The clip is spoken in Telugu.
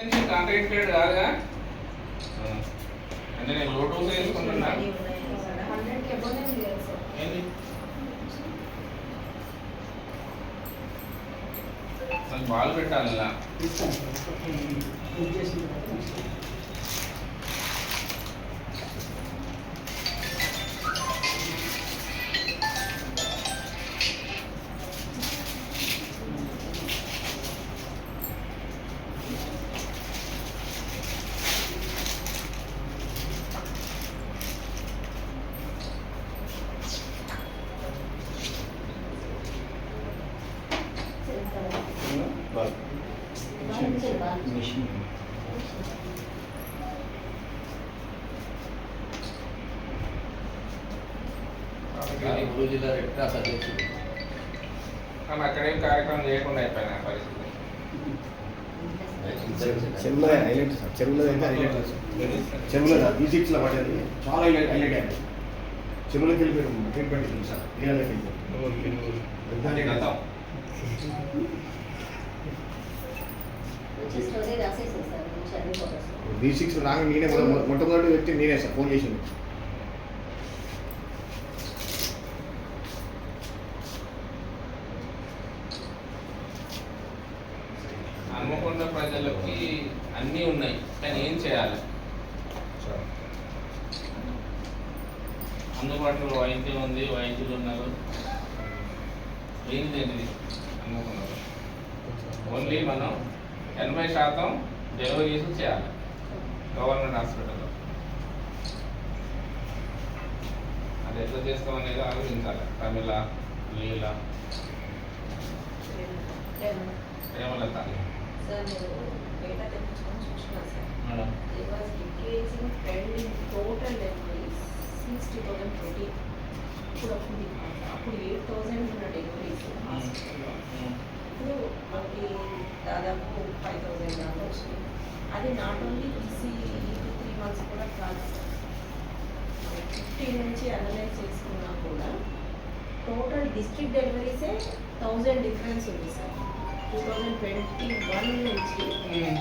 కాంట్రాక్టెడ్ కాదుగా అంటే నేను లోటోస్ వేసుకుంటున్నా హండ్రెడ్ కి అబోవ్ ఉంది కదా సార్ ఏంది అసలు బాల్ పెట్టాలి ఇలా గురు జిల్లా రెడ్ క్రాస్ అధ్యక్షుడు కానీ అక్కడేం కార్యక్రమం చేయకుండా అయిపోయినా పరిస్థితి. చెరువులో హైలైట్ సార్. చెరువులో అయితే హైలైట్ చెరువులో పడేది. చాలా హైలైట్ హైలైట్ అయింది. చెరువులోకి వెళ్ళిపోయారు. Treatment sir. నీళ్ళకి అది బీ సిక్స్ నాకు నేనే మొట్టమొదటి వ్యక్తి నేనే సార్ ఫోన్ చేసింది. హన్మకొండ ప్రజలకి అన్నీ ఉన్నాయి కానీ ఏం చేయాలి? అందుబాటులో వైద్యం ఉంది వైద్యులు ఉన్నారు ఏంటి ఏంటిది హన్మకొండలో ఓన్లీ మనం ఎనభై శాతం డెలివరీస్ చేయాలి గవర్నమెంట్ హాస్పిటల్లో. అది ఎట్లా చేస్తాం అనేది ఆలోచించాలి. తమిళ లీల ప్రేమలత. సార్ నేను డేటా తెప్పించుకొని చూసినా sir. Madam. It was decreasing trend in total deliveries since 2020. ఇప్పుడు ఎయిట్ థౌసండ్ ఉన్న డెలివరీస్ ఇప్పుడు మనకి దాదాపు ఫైవ్ థౌసండ్ దాకా వచ్చింది. అది not only EC three months కూడా కాదు. ఫిఫ్టీ నుంచి అనలైజ్ చేసుకున్నా కూడా టోటల్ డిస్ట్రిక్ట్ డెలివరీసే థౌజండ్ డిఫరెన్స్ ఉంది sir. Two thousand twenty one నుంచి hmm.